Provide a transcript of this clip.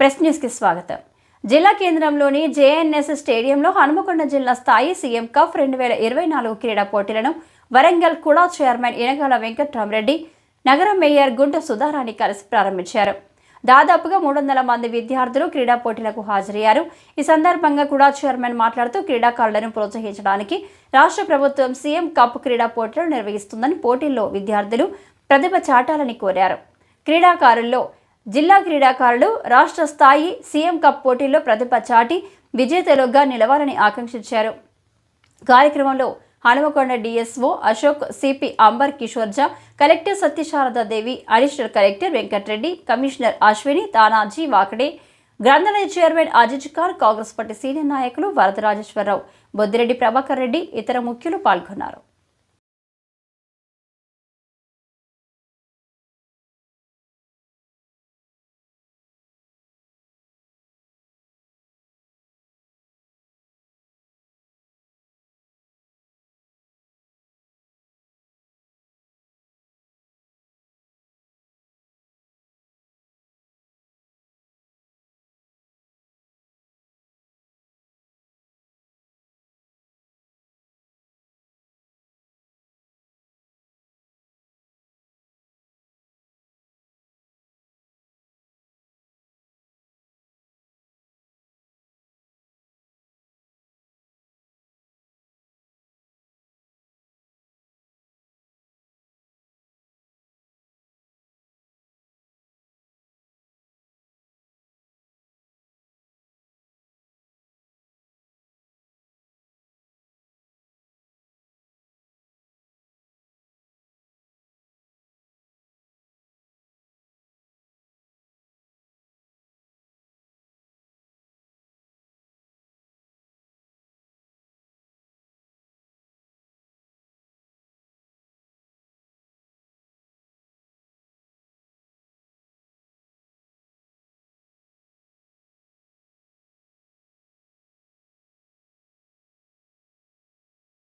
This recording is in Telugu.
ప్రెస్ న్యూస్కి స్వాగతం. జిల్లా కేంద్రంలోని జేఎన్ఎస్ స్టేడియంలో హనుమకొండ జిల్లా స్థాయి సీఎం కప్ రెండు వేల ఇరవై నాలుగు క్రీడా పోటీలను వరంగల్ కుడా చైర్మన్ ఇనగాల వెంకట్రామరెడ్డి నగర మేయర్ గుంట సుధారాణి కలిసి ప్రారంభించారు. దాదాపుగా మూడు వందల మంది విద్యార్థులు క్రీడా పోటీలకు హాజరయ్యారు. ఈ సందర్భంగా కూడా చైర్మన్ మాట్లాడుతూ క్రీడాకారులను ప్రోత్సహించడానికి రాష్ట్ర ప్రభుత్వం సీఎం కప్ క్రీడా పోటీలు నిర్వహిస్తుందని పోటీల్లో విద్యార్థులు ప్రతిభ చాటాలని కోరారు. క్రీడాకారుల్లో జిల్లా క్రీడాకారులు రాష్ట్ర స్థాయి సీఎం కప్ పోటీల్లో ప్రతిభ చాటి విజేతలుగా నిలవాలని ఆకాంక్షించారు. కార్యక్రమంలో Hanumakonda DSO Ashok CP Ambar Kishore Jha collector Satyasharada Devi additional collector Venkatreddy commissioner Ashwini Tanaji Wakade గ్రంథాలయ chairman Aziz Khan Congress party senior నాయకులు వరదరాజేశ్వరరావు బొద్దిరెడ్డి ప్రభాకర్ రెడ్డి ఇతర ముఖ్యులు పాల్గొన్నారు.